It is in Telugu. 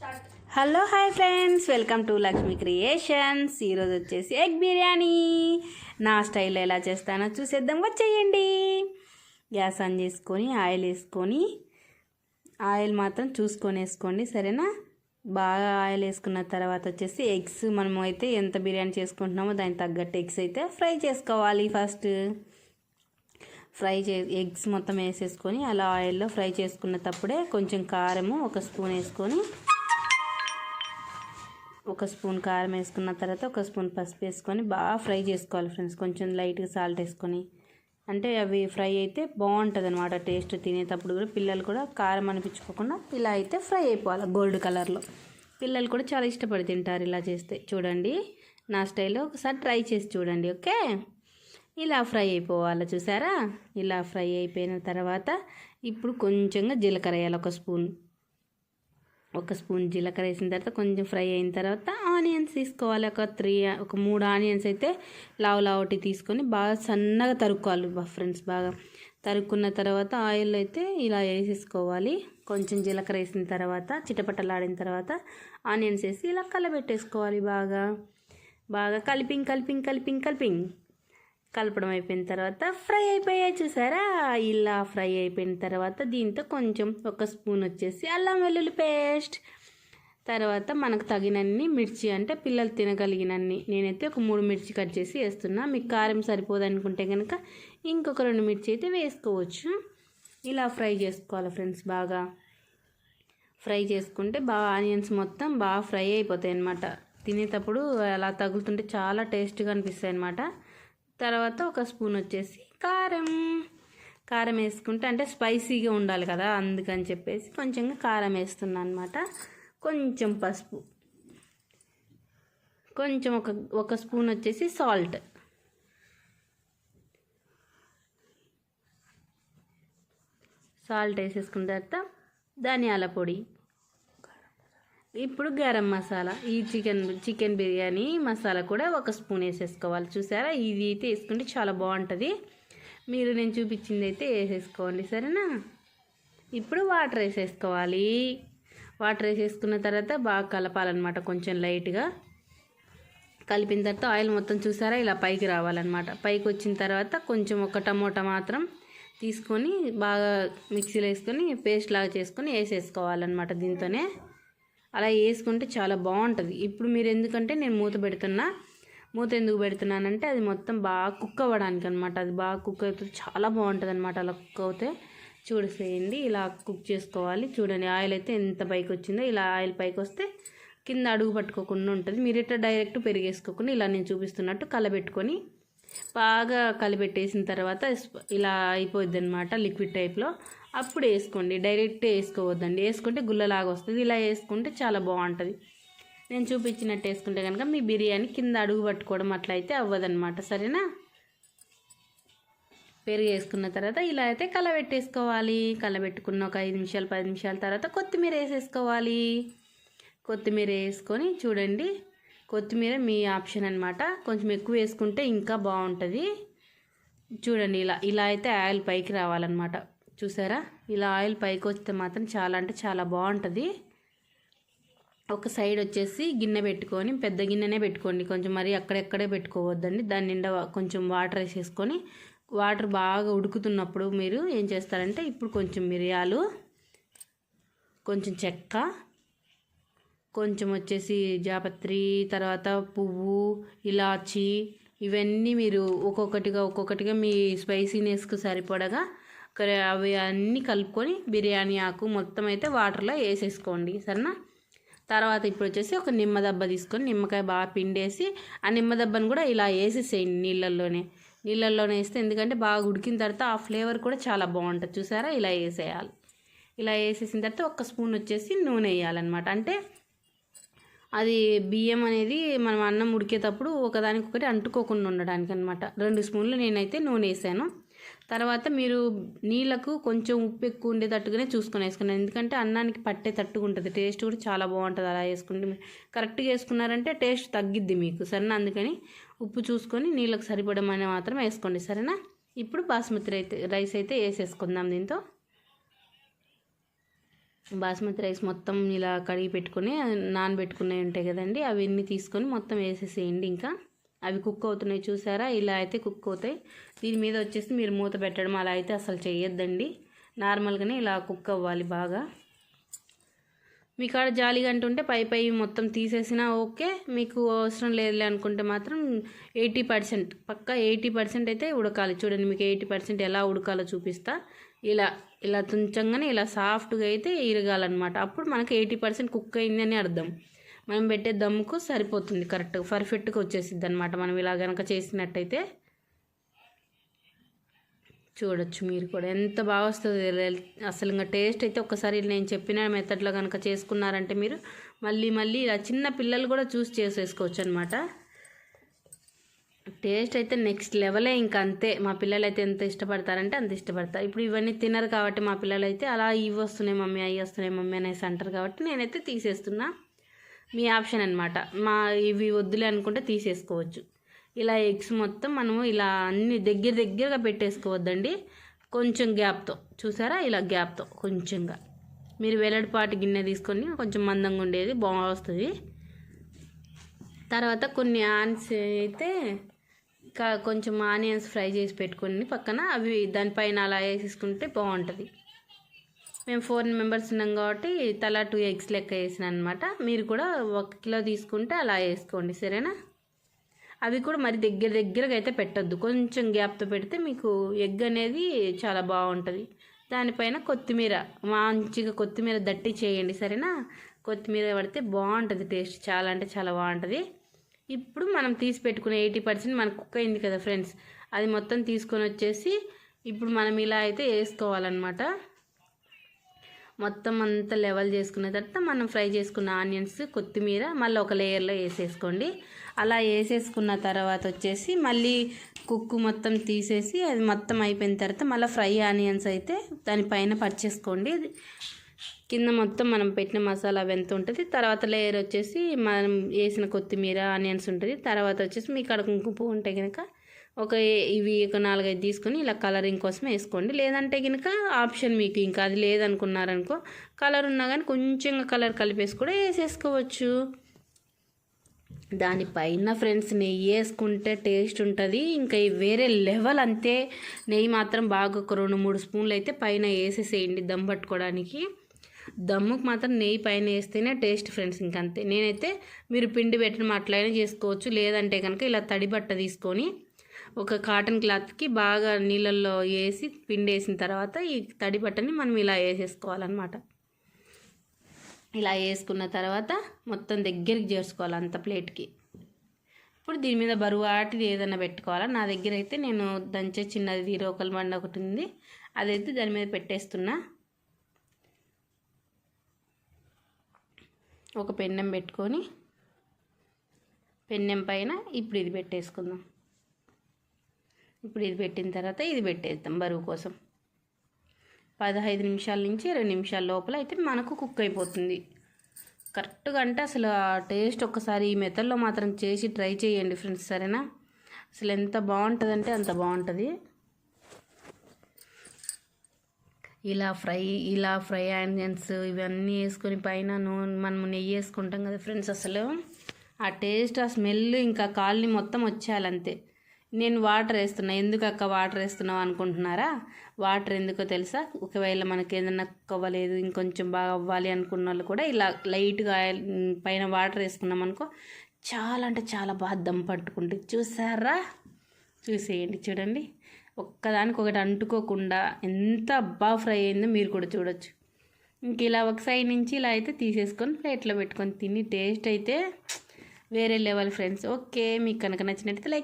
Hello hi friends. Welcome to Lakshmi creations. ఈరోజు వచ్చేసి ఎగ్ బిర్యానీ. నా స్టైల్లో ఎలా చేస్తానో చూసేద్దాం. వచ్చేయండి. గ్యాస్ ఆన్ చేసుకొని ఆయిల్ వేసుకొని ఆయిల్ మాత్రం చూసుకొని వేసుకోండి. సరేనా? బాగా ఆయిల్ వేసుకున్న తర్వాత వచ్చేసి ఎగ్స్ మనము అయితే ఎంత బిర్యానీ చేసుకుంటున్నామో దానికి తగ్గట్టు ఎగ్స్ అయితే ఫ్రై చేసుకోవాలి ఫస్ట్. ఫ్రై చే ఎగ్స్ మొత్తం వేసేసుకొని అలా ఆయిల్లో ఫ్రై చేసుకున్నప్పుడే కొంచెం కారము ఒక స్పూన్ వేసుకొని ఒక స్పూన్ కారం వేసుకున్న తర్వాత ఒక స్పూన్ పసుపు వేసుకొని బాగా ఫ్రై చేసుకోవాలి ఫ్రెండ్స్. కొంచెం లైట్గా సాల్ట్ వేసుకొని. అంటే అవి ఫ్రై అయితే బాగుంటుంది అనమాట టేస్ట్ తినేటప్పుడు కూడా. పిల్లలు కూడా కారం అనిపించుకోకుండా ఇలా అయితే ఫ్రై అయిపోవాలి గోల్డ్ కలర్లో. పిల్లలు కూడా చాలా ఇష్టపడి తింటారు ఇలా చేస్తే. చూడండి నా స్టైల్లో ఒకసారి ట్రై చేసి చూడండి ఓకే? ఇలా ఫ్రై అయిపోవాలి చూసారా? ఇలా ఫ్రై అయిపోయిన తర్వాత ఇప్పుడు కొంచెంగా జీలకర్ర వేయాలి ఒక స్పూన్. ఒక స్పూన్ జీలకర్ర వేసిన తర్వాత కొంచెం ఫ్రై అయిన తర్వాత ఆనియన్స్ తీసుకోవాలి. ఒక త్రీ ఒక మూడు ఆనియన్స్ అయితే లావు లావటి తీసుకొని బాగా సన్నగా తరుక్కోవాలి ఫ్రెండ్స్ బాగా తరుక్కున్న తర్వాత ఆయిల్ అయితే ఇలా వేసేసుకోవాలి. కొంచెం జీలకర్ర వేసిన తర్వాత చిటపటలాడిన తర్వాత ఆనియన్స్ వేసి ఇలా కలబెట్టేసుకోవాలి బాగా. బాగా కలిపింగ్ కలిపింగ్ కలిపింగ్ కలిపింగ్. కలపడం అయిపోయిన తర్వాత ఫ్రై అయిపోయాయి చూసారా? ఇలా ఫ్రై అయిపోయిన తర్వాత దీంతో కొంచెం ఒక స్పూన్ వచ్చేసి అల్లం వెల్లుల్లి పేస్ట్. తర్వాత మనకు తగినన్ని మిర్చి అంటే పిల్లలు తినగలిగినన్ని. నేనైతే ఒక మూడు మిర్చి కట్ చేసి వేస్తున్నా. మీకు కారం సరిపోదు అనుకుంటే కనుక ఇంకొక రెండు మిర్చి అయితే వేసుకోవచ్చు. ఇలా ఫ్రై చేసుకోవాలి ఫ్రెండ్స్ బాగా. ఫ్రై చేసుకుంటే బాగా ఆనియన్స్ మొత్తం బాగా ఫ్రై అయిపోతాయి అన్నమాట తినేటప్పుడు అలా తగులుతుంటే చాలా టేస్ట్గా అనిపిస్తాయి అన్నమాట తర్వాత ఒక స్పూన్ వచ్చేసి కారం. కారం వేసుకుంటే అంటే స్పైసీగా ఉండాలి కదా అందుకని చెప్పేసి కొంచెంగా కారం వేస్తున్నాను అనమాట కొంచెం పసుపు. కొంచెం ఒక ఒక స్పూన్ వచ్చేసి సాల్ట్. సాల్ట్ వేసేసుకున్న తర్వాత ధనియాల పొడి. ఇప్పుడు గరం మసాలా ఈ చికెన్ చికెన్ బిర్యానీ మసాలా కూడా ఒక స్పూన్ వేసేసుకోవాలి. చూసారా? ఇది అయితే వేసుకుంటే చాలా బాగుంటుంది. మీరు నేను చూపించింది అయితే వేసేసుకోండి సరేనా? ఇప్పుడు వాటర్ వేసేసుకోవాలి. వాటర్ వేసేసుకున్న తర్వాత బాగా కలపాలన్నమాట కొంచెం లైట్గా. కలిపిన తర్వాత ఆయిల్ మొత్తం చూసారా? ఇలా పైకి రావాలన్నమాట. పైకి వచ్చిన తర్వాత కొంచెం ఒక టమోటా మాత్రం తీసుకొని బాగా మిక్సీలో వేసుకొని పేస్ట్ లాగా చేసుకొని వేసేసుకోవాలన్నమాట దీంతోనే. అలా వేసుకుంటే చాలా బాగుంటుంది. ఇప్పుడు మీరు ఎందుకంటే నేను మూత పెడుతున్నా మూత ఎందుకు పెడుతున్నానంటే అది మొత్తం బాగా కుక్ అవ్వడానికి అనమాట అది బాగా కుక్ అవుతుంది చాలా బాగుంటుంది అనమాట అలా కుక్ అవుతే చూడసేయండి ఇలా కుక్ చేసుకోవాలి. చూడండి ఆయిల్ అయితే ఎంత పైకి వచ్చిందో ఇలా ఆయిల్ పైకి వస్తే కింద అడుగు పట్టుకోకుండా ఉంటుంది. మీరు ఇట్లా డైరెక్ట్ పెరిగేసుకోకుండా ఇలా నేను చూపిస్తున్నట్టు కలబెట్టుకొని బాగా కలిపెట్టేసిన తర్వాత ఇలా అయిపోద్ది అనమాట లిక్విడ్ టైప్లో. అప్పుడు వేసుకోండి. డైరెక్ట్ వేసుకోవద్దండి. వేసుకుంటే గుల్లలాగా వస్తుంది. ఇలా వేసుకుంటే చాలా బాగుంటుంది. నేను చూపించినట్టు వేసుకుంటే కనుక మీ బిర్యానీ కింద అడుగు పట్టుకోవడం అట్లయితే అవ్వదనమాట సరేనా? పెరుగు వేసుకున్న తర్వాత ఇలా అయితే కలబెట్టేసుకోవాలి. కలబెట్టుకున్న ఒక ఐదు నిమిషాలు పది నిమిషాల తర్వాత కొత్తిమీర వేసేసుకోవాలి. కొత్తిమీర వేసుకొని చూడండి. కొత్తిమీర మీ ఆప్షన్ అనమాట కొంచెం ఎక్కువ వేసుకుంటే ఇంకా బాగుంటుంది. చూడండి ఇలా ఇలా అయితే ఆయిల్ పైకి రావాలన్నమాట. చూసారా? ఇలా ఆయిల్ పైకి వస్తే మాత్రం చాలా అంటే చాలా బాగుంటుంది. ఒక సైడ్ వచ్చేసి గిన్నె పెట్టుకొని పెద్ద గిన్నెనే పెట్టుకోండి. కొంచెం మరి అక్కడెక్కడే పెట్టుకోవద్దండి. దాని నిండా కొంచెం వాటర్ వేసేసుకొని వాటర్ బాగా ఉడుకుతున్నప్పుడు మీరు ఏం చేస్తారంటే ఇప్పుడు కొంచెం మిరియాలు కొంచెం చెక్క కొంచెం వచ్చేసి జాపత్రి తర్వాత పువ్వు ఇలాచి ఇవన్నీ మీరు ఒక్కొక్కటిగా ఒక్కొక్కటిగా మీ స్పైసీనెస్కు సరిపడగా అవి అన్నీ కలుపుకొని బిర్యానీ ఆకు మొత్తం అయితే వాటర్లో వేసేసుకోండి సరేనా? తర్వాత ఇప్పుడు వచ్చేసి ఒక నిమ్మ దెబ్బ తీసుకొని నిమ్మకాయ బాగా పిండేసి ఆ నిమ్మ దెబ్బను కూడా ఇలా వేసేసేయండి నీళ్ళల్లోనే. నీళ్ళల్లోనే వేస్తే ఎందుకంటే బాగా ఉడికిన తర్వాత ఆ ఫ్లేవర్ కూడా చాలా బాగుంటుంది. చూసారా? ఇలా వేసేయాలి. ఇలా వేసేసిన తర్వాత ఒక స్పూన్ వచ్చేసి నూనె వేయాలన్నమాట. అంటే అది బియ్యం అనేది మనం అన్నం ఉడికేటప్పుడు ఒకదానికొకటి అంటుకోకుండా ఉండడానికి అనమాట రెండు స్పూన్లు నేనైతే నూనె వేసాను. తర్వాత మీరు నీళ్ళకు కొంచెం ఉప్పు ఎక్కువ ఉండేటట్టుగానే చూసుకొని వేసుకున్నాను ఎందుకంటే అన్నానికి పట్టేటట్టుగా ఉంటుంది. టేస్ట్ కూడా చాలా బాగుంటుంది అలా వేసుకుంటే. కరెక్ట్గా వేసుకున్నారంటే టేస్ట్ తగ్గిద్ది మీకు. సరేనా? అందుకని ఉప్పు చూసుకొని నీళ్ళకు సరిపడమని మాత్రం వేసుకోండి. సరేనా? ఇప్పుడు బాస్మతి రైస్ రైస్ అయితే వేసేసుకుందాం దీంతో. బాస్మతి రైస్ మొత్తం ఇలా కడిగి పెట్టుకుని నానబెట్టుకునే ఉంటాయి కదండి అవన్నీ తీసుకొని మొత్తం వేసేసేయండి ఇంకా. అవి కుక్ అవుతున్నాయి చూసారా? ఇలా అయితే కుక్ అవుతాయి. దీని మీద వచ్చేసి మీరు మూత పెట్టడం అలా అయితే అసలు చేయొద్దండి. నార్మల్గానే ఇలా కుక్ అవ్వాలి బాగా. మీ కాడ జాలి అంటుంటే పై పై మొత్తం తీసేసినా ఓకే. మీకు అవసరం లేదులే అనుకుంటే మాత్రం ఎయిటీ పర్సెంట్ పక్క ఎయిటీ పర్సెంట్ అయితే ఉడకాలి. చూడండి మీకు ఎయిటీ పర్సెంట్ ఎలా ఉడకాలో చూపిస్తా. ఇలా ఇలా తుంచంగానే ఇలా సాఫ్ట్గా అయితే ఇరగాలన్నమాట. అప్పుడు మనకి ఎయిటీ పర్సెంట్ కుక్ అయింది అని అర్థం. మనం పెట్టే దమ్ముకు సరిపోతుంది కరెక్ట్గా పర్ఫెక్ట్గా వచ్చేసిద్ది అనమాట మనం ఇలా కనుక చేసినట్టయితే చూడొచ్చు మీరు కూడా. ఎంత బాగా వస్తుంది అసలు ఇంకా టేస్ట్ అయితే ఒక్కసారి నేను చెప్పిన మెథడ్లో కనుక చేసుకున్నారంటే మీరు మళ్ళీ మళ్ళీ ఇలా చిన్న పిల్లలు కూడా చూస్ చేసేసుకోవచ్చు అనమాట టేస్ట్ అయితే నెక్స్ట్ లెవెలే ఇంకా అంతే. మా పిల్లలు అయితే ఎంత ఇష్టపడతారంటే అంత ఇష్టపడతారు. ఇప్పుడు ఇవన్నీ తినరు కాబట్టి మా పిల్లలు అయితే అలా ఇవి వస్తున్నాయి మమ్మీ అవి వస్తున్నాయి మమ్మీ అనేసి అంటారు కాబట్టి నేనైతే తీసేస్తున్నా. మీ ఆప్షన్ అనమాట మా ఇవి వద్దులే అనుకుంటే తీసేసుకోవచ్చు. ఇలా ఎగ్స్ మొత్తం మనము ఇలా అన్ని దగ్గర దగ్గరగా పెట్టేసుకోవద్దండి. కొంచెం గ్యాప్తో. చూసారా? ఇలా గ్యాప్తో. కొంచెంగా. మీరు వెల్లడిపాటి గిన్నె తీసుకొని కొంచెం మందంగా ఉండేది బాగా వస్తుంది తర్వాత కొన్ని ఆన్స్ అయితే కొంచెం ఆనియన్స్ ఫ్రై చేసి పెట్టుకొని పక్కన అవి దానిపైన అలా వేసేసుకుంటే బాగుంటుంది. మేము ఫోర్ మెంబర్స్ ఉన్నాం కాబట్టి తలా టూ ఎగ్స్ లెక్క వేసిన అనమాట మీరు కూడా ఒక కిలో తీసుకుంటే అలా వేసుకోండి సరేనా? అవి కూడా మరి దగ్గర దగ్గరగా అయితే పెట్టద్దు. కొంచెం గ్యాప్తో పెడితే మీకు ఎగ్ అనేది చాలా బాగుంటుంది. దానిపైన కొత్తిమీర మంచిగా కొత్తిమీర దట్టి చేయండి సరేనా? కొత్తిమీర పడితే బాగుంటుంది టేస్ట్ చాలా అంటే చాలా బాగుంటుంది. ఇప్పుడు మనం తీసి పెట్టుకునే ఎయిటీ పర్సెంట్ మనకు కుక్ అయింది కదా ఫ్రెండ్స్. అది మొత్తం తీసుకొని వచ్చేసి ఇప్పుడు మనం ఇలా అయితే వేసుకోవాలన్నమాట. మొత్తం అంతా లెవెల్ చేసుకున్న తర్వాత మనం ఫ్రై చేసుకున్న ఆనియన్స్ కొత్తిమీర మళ్ళీ ఒక లేయర్లో వేసేసుకోండి. అలా వేసేసుకున్న తర్వాత వచ్చేసి మళ్ళీ కుక్కు మొత్తం తీసేసి అది మొత్తం అయిపోయిన తర్వాత మళ్ళీ ఫ్రై ఆనియన్స్ అయితే దానిపైన పర్చేసుకోండి కింద మొత్తం మనం పెట్టిన మసాలా అవి ఎంత ఉంటుంది. తర్వాత లేయర్ వచ్చేసి మనం వేసిన కొత్తిమీర ఆనియన్స్ ఉంటుంది. తర్వాత వచ్చేసి మీ కడ కుంకుమ ఉంటే కనుక ఒక ఇవి ఒక నాలుగైదు తీసుకొని ఇలా కలరింగ్ కోసం వేసుకోండి. లేదంటే కనుక ఆప్షన్ మీకు ఇంకా అది లేదనుకున్నారనుకో కలర్ ఉన్నా కానీ కొంచెం కలర్ కలిపేసి కూడా వేసేసుకోవచ్చు. దానిపైన ఫ్రెండ్స్ నెయ్యి వేసుకుంటే టేస్ట్ ఉంటుంది. ఇంకా వేరే లెవెల్ అంతే. నెయ్యి మాత్రం బాగా ఒక రెండు మూడు స్పూన్లు అయితే పైన వేసేసేయండి దమ్ పట్టుకోవడానికి. దమ్ముకు మాత్రం నెయ్యి పైన వేస్తేనే టేస్ట్ ఫ్రెండ్స్ ఇంకంతే. నేనైతే మీరు పిండి పెట్టడం అట్లయినా చేసుకోవచ్చు. లేదంటే కనుక ఇలా తడి బట్ట తీసుకొని ఒక కాటన్ క్లాత్కి బాగా నీళ్ళల్లో వేసి పిండి వేసిన తర్వాత ఈ తడి బట్టని మనం ఇలా వేసేసుకోవాలన్నమాట. ఇలా వేసుకున్న తర్వాత మొత్తం దగ్గరికి చేసుకోవాలి అంత ప్లేట్కి ఇప్పుడు దీని మీద బరువు ఆటిది ఏదైనా పెట్టుకోవాలా? నా దగ్గర అయితే నేను దంచే చిన్నది రోకల్ బండ ఒకటి ఉంది. అదైతే దాని మీద పెట్టేస్తున్నా. ఒక పెన్నెం పెట్టుకొని పెన్నెం పైన ఇప్పుడు ఇది పెట్టేసుకుందాం. ఇప్పుడు ఇది పెట్టిన తర్వాత ఇది పెట్టేద్దాం బరువు కోసం. పదహైదు నిమిషాల నుంచి ఇరవై నిమిషాల లోపల అయితే మనకు కుక్ అయిపోతుంది. కరెక్ట్గా అంటే అసలు ఆ టేస్ట్ ఒక్కసారి ఈ మెథడ్లో మాత్రం చేసి ట్రై చేయండి ఫ్రెండ్స్ సరేనా? అసలు ఎంత బాగుంటుందంటే అంత బాగుంటుంది. ఇలా ఫ్రై ఇలా ఫ్రై ఆనియన్స్ ఇవన్నీ వేసుకొని పైన నూనె మనం నెయ్యి వేసుకుంటాం కదా ఫ్రెండ్స్ అసలు ఆ టేస్ట్ ఆ స్మెల్ ఇంకా కాళ్ళని మొత్తం వచ్చేయాలంతే. నేను వాటర్ వేస్తున్నా. ఎందుకు అక్క వాటర్ వేస్తున్నావు అనుకుంటున్నారా? వాటర్ ఎందుకో తెలుసా? ఒకవేళ మనకి ఏదైనా అవ్వలేదు ఇంకొంచెం బాగా అవ్వాలి అనుకున్న వాళ్ళు కూడా ఇలా లైట్గా పైన వాటర్ వేసుకున్నాం అనుకో చాలా అంటే చాలా బాగా దమ్ పట్టుకుంటుంది. చూసారా? చూసేయండి చూడండి. ఒక్కదానికి ఒకటి అంటుకోకుండా ఎంత బాగా ఫ్రై అయిందో మీరు కూడా చూడొచ్చు. ఇంక ఇలా ఒక సైడ్ నుంచి ఇలా అయితే తీసేసుకొని ప్లేట్లో పెట్టుకొని తిని టేస్ట్ అయితే వేరే లెవెల్ ఫ్రెండ్స్. ఓకే మీకు కనుక నచ్చినట్టయితే లైక్